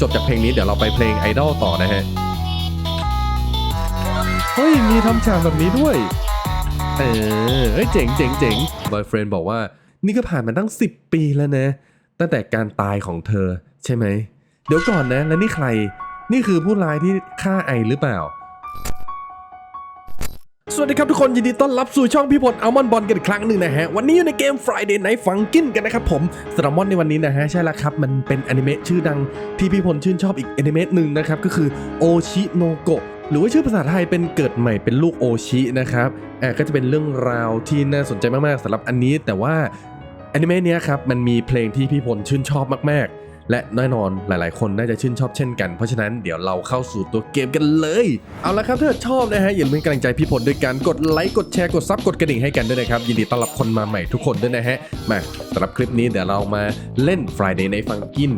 จบจากเพลงนี้เดี๋ยวเราไปเพลงไอดอลต่อนะฮะ เฮ้ย มีทำฉากแบบนี้ด้วย เออเฮ้ยเจ๋งเจ๋งเจ๋งบอยเฟรนบอกว่า นี่ก็ผ่านมาตั้ง 10 ปีแล้วนะ ตั้งแต่การตายของเธอใช่ไหม เดี๋ยวก่อนนะ แล้วนี่ใคร นี่คือผู้ร้ายที่ฆ่าไอหรือเปล่า สวัสดีครับทุกคนยินดีต้อนรับสู่ช่องพี่พลอัลมอนบอลกันอีกครั้งหนึ่งนะฮะ วันนี้อยู่ในเกม Friday Night Funkin' กันนะครับผมสตรามอนในวันนี้นะฮะ ใช่แล้วครับ มันเป็นอนิเมะชื่อดังที่พี่พลชื่นชอบอีกอนิเมะหนึ่งนะครับ ก็คือโอชิโนโกะหรือว่าชื่อภาษาไทยเป็นเกิดใหม่เป็นลูกโอชินะครับอ่าก็จะเป็นเรื่องราวที่น่าสนใจมากๆสำหรับอันนี้แต่ว่าอนิเมะเนี้ยครับมันมีเพลงที่พี่พลชื่นชอบมากๆ และแน่นอนหลายๆ คนน่าจะชื่นชอบเช่นกัน เพราะฉะนั้นเดี๋ยวเราเข้าสู่ตัวเกมกันเลย เอาละครับถ้าชอบนะฮะอย่าลืมเป็นกำลังใจพี่พลด้วยการกดไลค์กดแชร์กดซับกดกระดิ่งให้กันด้วยนะครับยินดีต้อนรับคนมาใหม่ทุกคนด้วยนะฮะมาสำหรับคลิปนี้เดี๋ยวเรามาเล่น Friday ในฟังกิน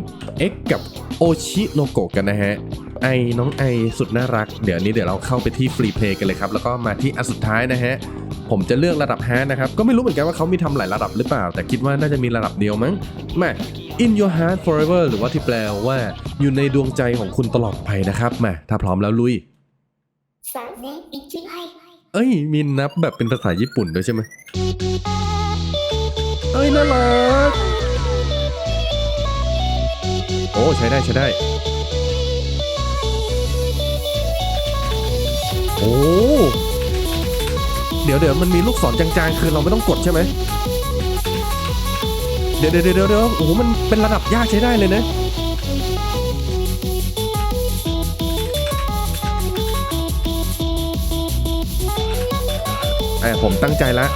X กับโอชิโนโกะกันนะฮะ ไอน้องไอสุดน่ารัก เดี๋ยวนี้เดี๋ยวเราเข้าไปที่ฟรีเพลย์กันเลยครับ แล้วก็มาที่อันสุดท้ายนะฮะ ผมจะเลือกระดับฮานะครับ ก็ไม่รู้เหมือนกันว่าเขามีทำหลายระดับหรือเปล่า แต่คิดว่าน่าจะมีระดับเดียวมั้งมา In your heart forever หรือว่าที่แปลว่า อยู่ในดวงใจของคุณตลอดไปนะครับมาถ้าพร้อมแล้วลุยเนอิจิไอเอ้ยมีนับแบบเป็นภาษาญี่ปุ่นด้วยใช่ไหมเอ้ยน่ารักโอ้ใช้ได้ใช้ได้ โอ้เดี๋ยวเดี๋ยวมันมีลูกศรจางๆ คือเราไม่ต้องกดใช่ไหมเดี๋ยวเดี๋ยวเดี๋ยวเดี๋ยวโอ้โหมันเป็นระดับยากใช้ได้เลยนะไอะผมตั้งใจละ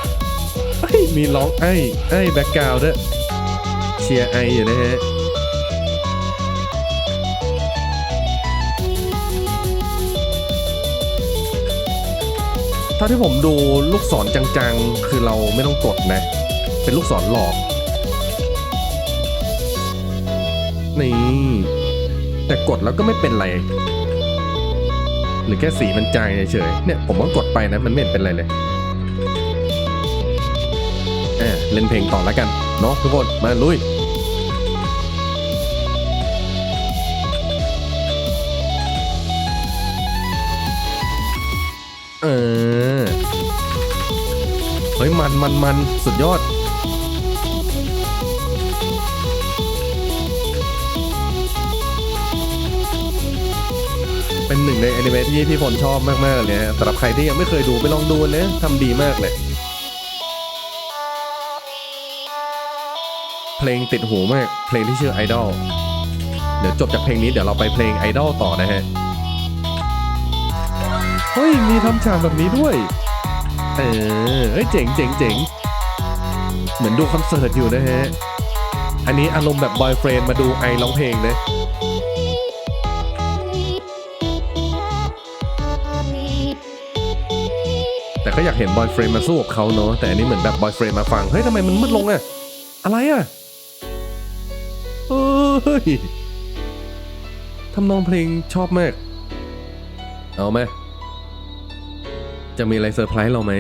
มีร้องไอ้ไอ้แบ็กกราวด์ด้วยเชียร์ไออยู่นะฮะ ท่าที่ผมดูลูกศรจังๆ คือเราไม่ต้องกดนะ เป็นลูกศรหลอก นี่ แต่กดแล้วก็ไม่เป็นไร หรือแค่สีมันจางเฉยๆเนี่ยผมก็กดไปนะ มันไม่เห็นเป็นไรเลยอะเล่นเพลงต่อแล้วกัน เนาะทุกคน มาลุยเออ ฮ้ยมันมันมันสุดยอด เป็นหนึ่งในแอนิเมะที่พี่พลชอบมาก ๆ เลยนะสำหรับใครที่ยังไม่เคยดูไปลองดูนะทำดีมากเลยเพลงติดหูมาก เพลงที่ชื่อไอดอลเดี๋ยวจบจากเพลงนี้เดี๋ยวเราไปเพลงไอดอลต่อนะฮะ เฮ้ย มีทำฉากแบบนี้ด้วย เออเอ้ยเจ๋งเจ๋งเจ๋งเหมือนดูคอนเสิร์ตอยู่นะฮะ อันนี้อารมณ์แบบบอยเฟรนมาดูไอร้องเพลงนะแต่ก็อยากเห็นบอยเฟรนมาสู้กับเขาเนอะแต่อันนี้เหมือนแบบบอยเฟรนมาฟัง เฮ้ยทำไมมันมืดลงอะอะไรอะเฮ้ยทำนองเพลงชอบมาก เอาไหม จะมีอะไรเซอร์ไพรส์เราไหม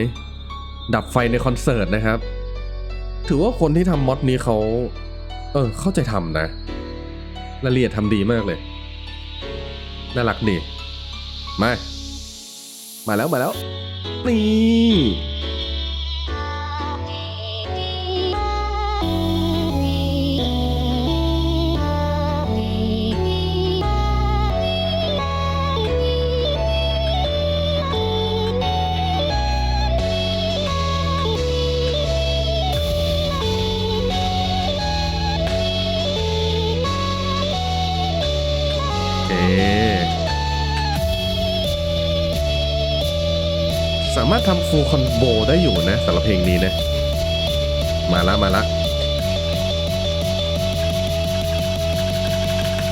ดับไฟในคอนเสิร์ตนะครับ ถือว่าคนที่ทำมอดนี้เขา เออ เข้าใจทำนะรายละเอียดทำดีมากเลย น่ารักดี มา มาแล้วมาแล้ว นี่ สามารถทำฟูลคอนโบได้อยู่นะสำหรับเพลงนี้นะ มาละมาละ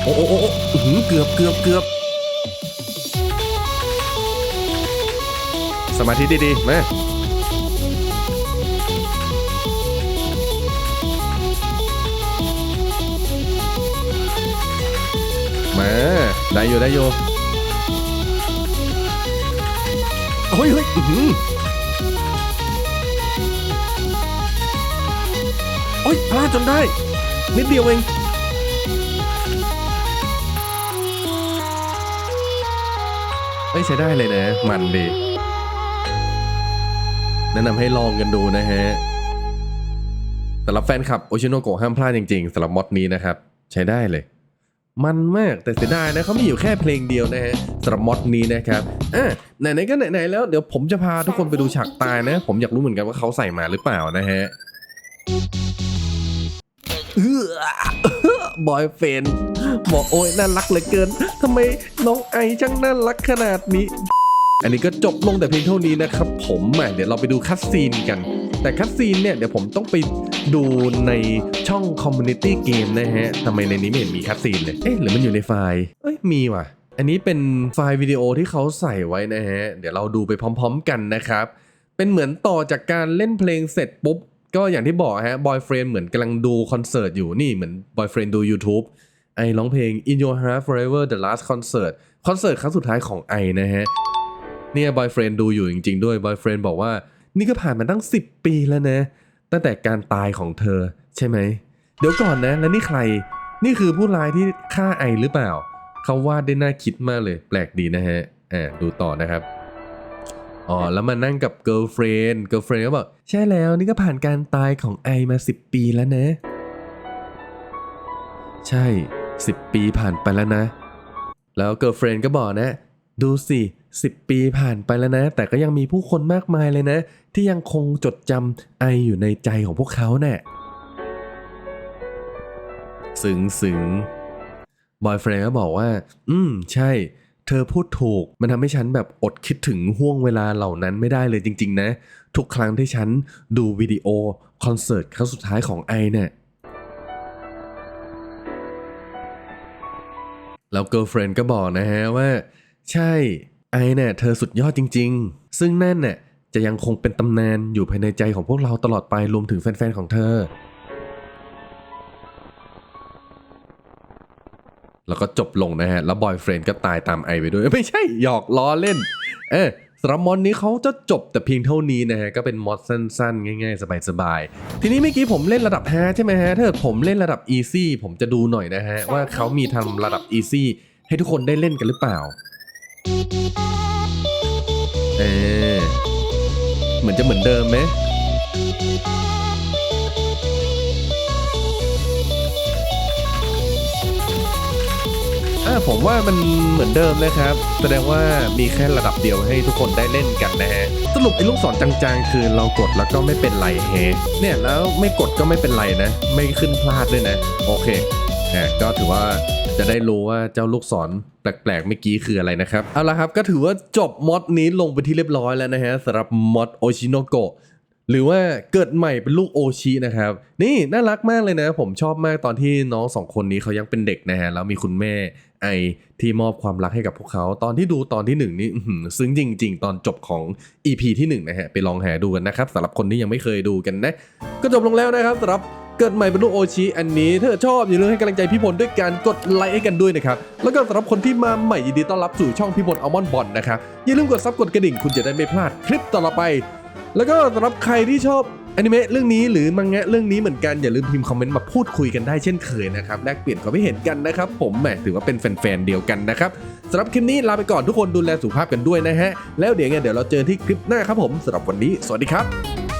โอ้โอ้โอ้โอ้อื้อหือเกือบเกือบเกือบสมาธิดีๆมามาได้อยู่ได้อยู่ เฮ้ยเฮ้ยเฮ้ยพลาดจนได้ นิดเดียวเองไม่ใช้ได้เลยนะ มันดี แนะนำให้ลองกันดูนะฮะสำหรับแฟนคลับโอชิโนโกะห้ามพลาดจริงๆสำหรับมอดนี้นะครับ ใช้ได้เลย มันมากแต่เสียดายนะเขามีอยู่แค่เพลงเดียวนะฮะสำหรับมอดนี้นะครับอะไหนๆก็ไหนๆแล้วเดี๋ยวผมจะพาทุกคนไปดูฉากตายนะ ผมอยากรู้เหมือนกันว่าเขาใส่มาหรือเปล่านะฮะเออบอยเฟนบอกโอ้ยน่ารักเหลือเกินทำไมน้องไอช่างน่ารักขนาดนี้ อันนี้ก็จบลงแต่เพียงเท่านี้นะครับ ผมอะเดี๋ยวเราไปดูคัตซีนกัน แต่คัตซีนเนี่ยเดี๋ยวผมต้องไป ดูในช่องคอมมูนิตี้เกมนะฮะทำไมในนี้ไม่เห็นมีคัตซีนเลย เอ๊ะหรือมันอยู่ในไฟล์เอ้ยมีว่ะ อันนี้เป็นไฟล์วิดีโอที่เขาใส่ไว้นะฮะ เดี๋ยวเราดูไปพร้อม ๆ กันนะครับ เป็นเหมือนต่อจากการเล่นเพลงเสร็จปุ๊บ ก็อย่างที่บอกฮะบอยเฟรนเหมือนกำลังดูคอนเสิร์ตอยู่นี่เหมือนบอยเฟรนดู YouTube ไอร้องเพลง In Your Heart Forever The Last Concert คอนเสิร์ตครั้งสุดท้ายของไอนะฮะเนี่ยบอยเฟรนดูอยู่จริง ๆ ด้วยบอยเฟรนบอกว่านี่ก็ผ่านมาตั้ง 10 ปีแล้วนะ ตั้งแต่การตายของเธอใช่ไหม เดี๋ยวก่อนนะ แล้วนี่ใคร นี่คือผู้ร้ายที่ฆ่าไอหรือเปล่า เขาวาดได้น่าคิดมากเลย แปลกดีนะฮะอ่าดูต่อนะครับอ๋อแล้วมานั่งกับ girlfriend girlfriend ก็บอกใช่แล้วนี่ก็ผ่านการตายของไอมา 10 ปีแล้วนะ ใช่ 10 ปีผ่านไปแล้วนะ แล้ว girlfriend ก็บอกนะ ดูสิ 10 ปีผ่านไปแล้วนะ แต่ก็ยังมีผู้คนมากมายเลยนะ ที่ยังคงจดจำไออยู่ในใจของพวกเขาเนะ่ะซึ้งซึ้งบอยเฟรนก็บอกว่า อืม ใช่ เธอพูดถูก มันทำให้ฉันแบบอดคิดถึงห่วงเวลาเหล่านั้นไม่ได้เลยจริง ๆ นะ ทุกครั้งที่ฉันดูวิดีโอ คอนเสิร์ตครั้งสุดท้ายของไอเนี่ยแล้วเกิร์ลเฟรนก็บอกนะฮะว่า ใช่ ไอเนี่ยเธอสุดยอดจริง ๆ ซึ่งนั่นเนี่ยจะยังคงเป็นตำนานอยู่ภายในใจของพวกเราตลอดไปรวมถึงแฟนๆของเธอ แล้วก็จบลงนะฮะ แล้วบอยเฟรนก็ตายตามไอไปด้วย ไม่ใช่หยอกล้อเล่น เออสำหรับมอนนี้เขาจะจบแต่เพียงเท่านี้นะฮะ ก็เป็นมอดสั้นๆ ง่ายๆ สบายๆ ทีนี้เมื่อกี้ผมเล่นระดับฮใช่ไหมฮะ ถ้าเกิดผมเล่นระดับอีซี่ผมจะดูหน่อยนะฮะ ว่าเขามีทำระดับอีซี่ให้ทุกคนได้เล่นกันหรือเปล่า เออเหมือนจะเหมือนเดิมไหมอ่าผมว่ามันเหมือนเดิมนะครับ แสดงว่ามีแค่ระดับเดียวให้ทุกคนได้เล่นกันนะฮะ สรุปไอ้ลูกศรจางๆ คือเรากดแล้วก็ไม่เป็นไรเฮเนี่ยแล้วไม่กดก็ไม่เป็นไรนะ ไม่ขึ้นพลาดด้วยนะ โอเคอะก็ถือว่า จะได้รู้ว่าเจ้าลูกศรแปลกๆเมื่อกี้คืออะไรนะครับ เอาละครับก็ถือว่าจบมอดนี้ลงไปที่เรียบร้อยแล้วนะฮะสำหรับมอดโอชิโนโกะหรือว่าเกิดใหม่เป็นลูกโอชินะครับ นี่น่ารักมากเลยนะ ผมชอบมากตอนที่น้องสองคนนี้เขายังเป็นเด็กนะฮะแล้วมีคุณแม่ไอที่มอบความรักให้กับพวกเขา ตอนที่ดูตอนที่หนึ่งนี่ซึ้งจริง ๆ ตอนจบของ EP ที่หนึ่งนะฮะไปลองหาดูกันนะครับสำหรับคนที่ยังไม่เคยดูกันนะ ก็จบลงแล้วนะครับสำหรับ เกิดใหม่เป็นลูกโอชิอันนี้ถ้าชอบอย่าลืมให้กำลังใจพี่พลด้วยการกดไลค์ให้กันด้วยนะครับ แล้วก็สำหรับคนที่มาใหม่ยินดีต้อนรับสู่ช่องพี่พลอัลมอนบอลนะครับอย่าลืมกดซับกดกระดิ่งคุณจะได้ไม่พลาดคลิปต่อไป แล้วก็สำหรับใครที่ชอบอนิเมะเรื่องนี้หรือมังงะเรื่องนี้เหมือนกันอย่าลืมพิมพ์คอมเมนต์มาพูดคุยกันได้เช่นเคยนะครับแลกเปลี่ยนความคิดเห็นกันนะครับ ผมแหมถือว่าเป็นแฟนๆเดียวกันนะครับสำหรับคลิปนี้ลาไปก่อนทุกคนดูแลสุขภาพกันด้วยนะฮะแล้วเดี๋ยวไงเดี๋ยวเราเจอที่คลิปหน้าครับผมสำหรับวันนี้ สวัสดีครับ